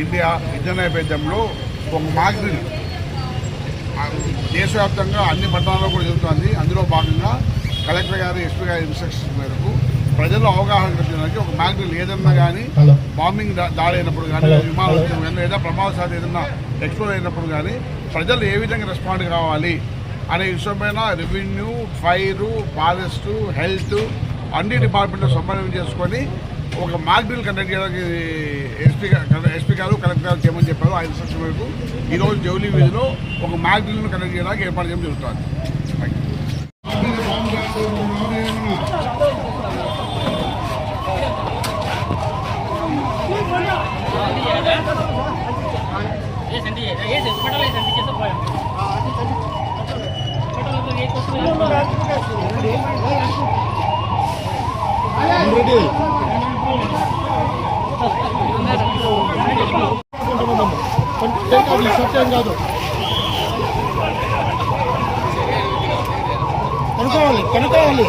India విద్య నేపథ్యంలో ఒక మాగ్రిల్ దేశవ్యాప్తంగా అన్ని పట్టణాల్లో కూడా జరుగుతుంది. అందులో భాగంగా కలెక్టర్ గారు ఎస్పీ గారి ఇన్స్ట్రక్షన్స్ మేరకు ప్రజల్లో అవగాహన కల్పించడానికి ఒక మ్యాగ్జిన్ ఏదన్నా కానీ బాంబింగ్ దాడి అయినప్పుడు కానీ విమానాలు కానీ లేదా ప్రమాదశాలు ఏదన్నా ఎక్స్ప్లోర్ అయినప్పుడు కానీ ప్రజలు ఏ విధంగా రెస్పాండ్ కావాలి అనే విషయమైన రెవెన్యూ ఫైర్ ఫారెస్ట్ హెల్త్ అన్ని డిపార్ట్మెంట్లో సమన్వయం చేసుకొని ఒక మార్క్ బిల్ కండక్ట్ చేయడానికి ఎస్పీ ఎస్పీ గారు కలెక్టర్ గారు చేయమని చెప్పారు ఆయన సంవత్సరం వరకు ఈరోజు జౌలీ వీధిలో ఒక మార్క్ మాగ్రిల్ను కండక్ట్ చేయడానికి ఏర్పాటు చేయడం జరుగుతుంది ఏ ఏ సత్యం కాదు. కనుక్కోవాలి కనుక్కోవాలి.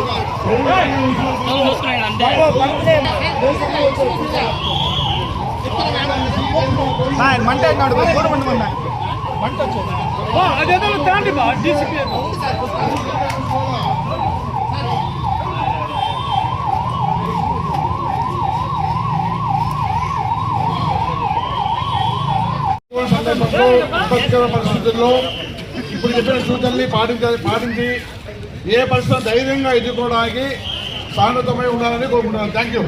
మంట కాడు మంట అదేదో తాండి బా డీసీపీ సందర్భంలో విపత్కర పరిస్థితుల్లో ఇప్పుడు చెప్పిన సూచనల్ని పాటించాలి పాటించి ఏ పరిస్థితులు ధైర్యంగా ఎదుర్కోవడానికి సానుతమై ఉండాలని కోరుకుంటున్నాను. Thank you